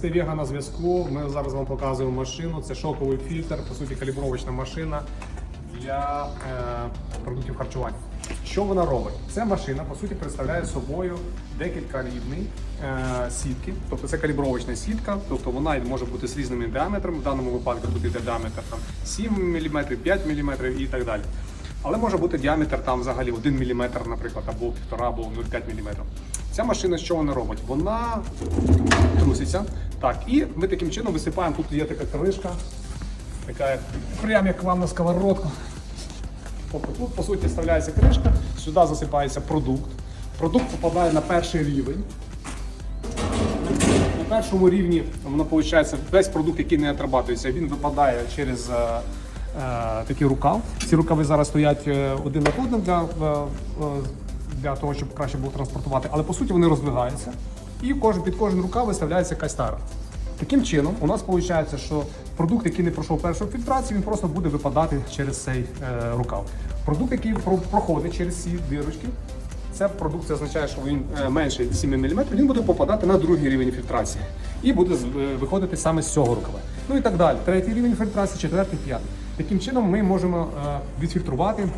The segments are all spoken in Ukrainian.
Вега на зв'язку. Ми зараз вам показуємо машину. Це шоковий фільтр, по суті, калібровочна машина для е, продуктів харчування. Що вона робить? Ця машина по суті представляє собою декілька рівней е, сітки, тобто це калібровочна сітка, тобто вона може бути з різними діаметрами. В даному випадку буде діаметр там 7 мм, 5 мм і так далі. Але може бути діаметр там взагалі 1 мм, наприклад, або 1,5 або 0,5 мм. Ця машина що вона робить? Вона труситься. Так, і ми таким чином висипаємо. Тут є така кришка, така прям як вам на сковородку. Тобто тут, по суті, вставляється кришка, сюди засипається продукт. Продукт попадає на перший рівень. На першому рівні воно виходить, весь продукт, який не отрабатується, він випадає через е, е, такий рукав. Ці рукави зараз стоять е, один над одним для, е, е, для того, щоб краще було транспортувати, але по суті вони роздвигаються. І кожен, під кожен рукав виставляється якась тара. Таким чином, у нас виходить, що продукт, який не пройшов першу фільтрацію, він просто буде випадати через цей е, рукав. Продукт, який проходить через ці дирочки, це продукт це означає, що він менше 7 мм, він буде попадати на другий рівень фільтрації і буде е, виходити саме з цього рукава. Ну і так далі. Третій рівень фільтрації, четвертий, п'ятий. Таким чином ми можемо е, відфільтрувати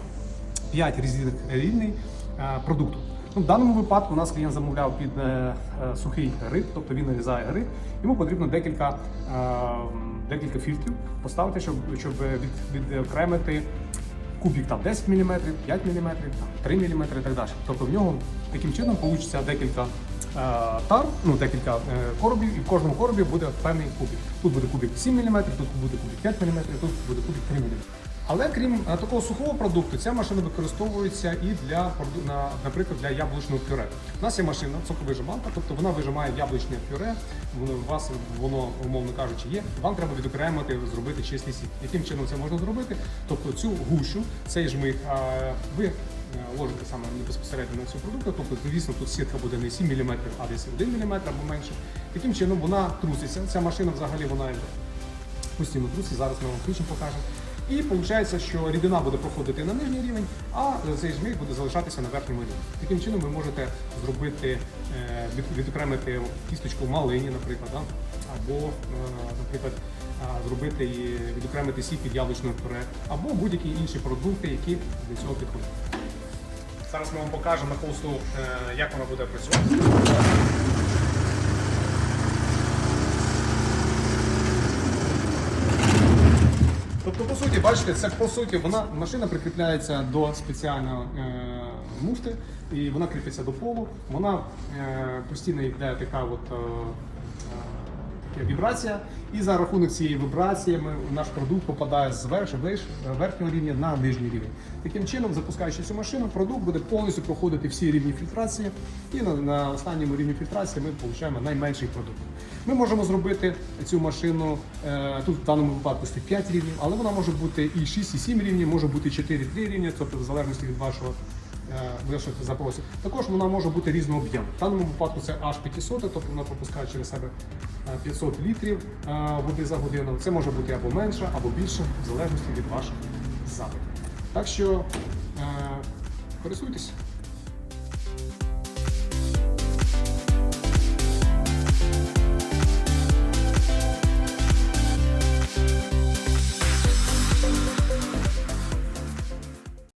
5 різних рівней е, продукту. Ну, в даному випадку у нас клієнт замовляв під е, е, сухий гриб, тобто він нарізає гриб. Йому потрібно декілька, е, декілька фільтрів поставити, щоб, щоб від, відокремити кубік там 10 мм, 5 мм, 3 мм і так далі. Тобто в нього таким чином вийде декілька е, тар, ну декілька е, коробів, і в кожному коробі буде певний кубік. Тут буде кубік 7 мм, тут буде кубік 5 мм, тут буде кубік 3 мм. Але крім е, такого сухого продукту, ця машина використовується і для наприклад, для яблучного пюре. У нас є машина соковижималка, тобто вона вижимає яблучне пюре. Воно у вас воно, умовно кажучи, є. Вам треба відокремити, зробити чистий сік. Яким чином це можна зробити? Тобто цю гущу, цей жмих, ви е, ложите саме безпосередньо на цю продукту. Тобто, звісно, тут сітка буде не 7 мм, а десь 1 мм або менше. Таким чином вона труситься. Ця машина взагалі вона постійно трусить. Зараз ми вам включимо покажемо. І виходить, що рідина буде проходити на нижній рівень, а цей жмих буде залишатися на верхньому рівні. Таким чином ви можете зробити, е, відокремити кісточку малині, наприклад, або, е, наприклад, зробити відокремити сік від яблучного пюре, або будь-які інші продукти, які для цього підходять. Зараз ми вам покажемо на холсту, е, як вона буде працювати. Тобто, по суті, бачите, це по суті вона машина прикріпляється до спеціальної е, муфти, і вона кріпиться до полу. Вона е, постійно йде така от. Е, е, вібрація, і за рахунок цієї вібрації наш продукт попадає з верхнього рівня на нижній рівень. Таким чином, запускаючи цю машину, продукт буде повністю проходити всі рівні фільтрації, і на, на останньому рівні фільтрації ми отримаємо найменший продукт. Ми можемо зробити цю машину е, тут в даному випадку стоїть 5 рівнів, але вона може бути і 6, і 7 рівнів, може бути 4-3 рівні, тобто в залежності від вашого е, ваших запросів. Також вона може бути різного об'єму. В даному випадку це аж 500, тобто вона пропускає через себе е, 500 літрів е, води за годину. Це може бути або менше, або більше, в залежності від ваших запитів. Так що користуйтесь.